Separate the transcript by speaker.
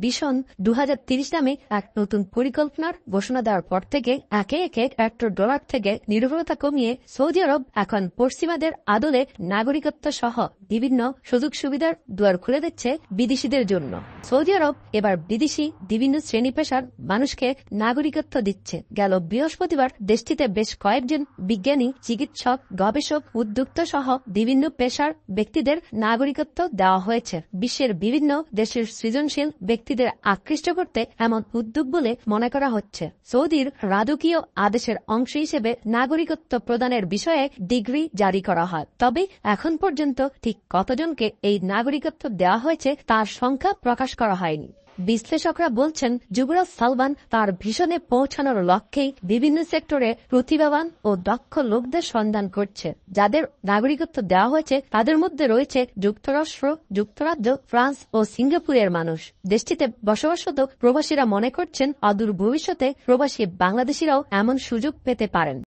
Speaker 1: ভীষণ দু নামে এক নতুন পরিকল্পনার ঘোষণা দেওয়ার পর থেকে একে একে পেট্রো ডলার থেকে নির্ভরতা কমিয়ে সৌদি আরব এখন পশ্চিমাদের আদলে নাগরিকত্ব সহ বিভিন্ন সুযোগ সুবিধার দুয়ার খুলে দিচ্ছে বিদেশিদের জন্য। সৌদি আরব এবার বিদেশি বিভিন্ন শ্রেণি পেশার মানুষকে নাগরিকত্ব দিচ্ছে। গেল বৃহস্পতিবার দেশটিতে বেশ কয়েকজন বিজ্ঞানী, চিকিৎসক, গবেষক, উদ্যোক্তা সহ বিভিন্ন পেশার ব্যক্তিদের নাগরিকত্ব দেওয়া হয়েছে। বিশ্বের বিভিন্ন দেশের সৃজনশীল ব্যক্তিদের আকৃষ্ট করতে এমন উদ্যোগ বলে মনে করা হচ্ছে। সৌদির রাজকীয় আদেশের অংশ হিসেবে নাগরিকত্ব প্রদানের বিষয়ে ডিগ্রি জারি করা হয়। তবে এখন পর্যন্ত ঠিক কতজনকে এই নাগরিকত্ব দেওয়া হয়েছে তার সংখ্যা প্রকাশ করা হয়নি। বিশ্লেষকরা বলছেন, যুবরাজ সালমান তার ভীষণে পৌঁছানোর লক্ষ্যেই বিভিন্ন সেক্টরে প্রতিভাবান ও দক্ষ লোকদের সন্ধান করছে। যাদের নাগরিকত্ব দেওয়া হয়েছে, তাদের মধ্যে রয়েছে যুক্তরাষ্ট্র, যুক্তরাজ্য, ফ্রান্স ও সিঙ্গাপুরের মানুষ। দেশটিতে বসবাসরত প্রবাসীরা মনে করছেন, অদূর ভবিষ্যতে প্রবাসী বাংলাদেশিরাও এমন সুযোগ পেতে পারেন।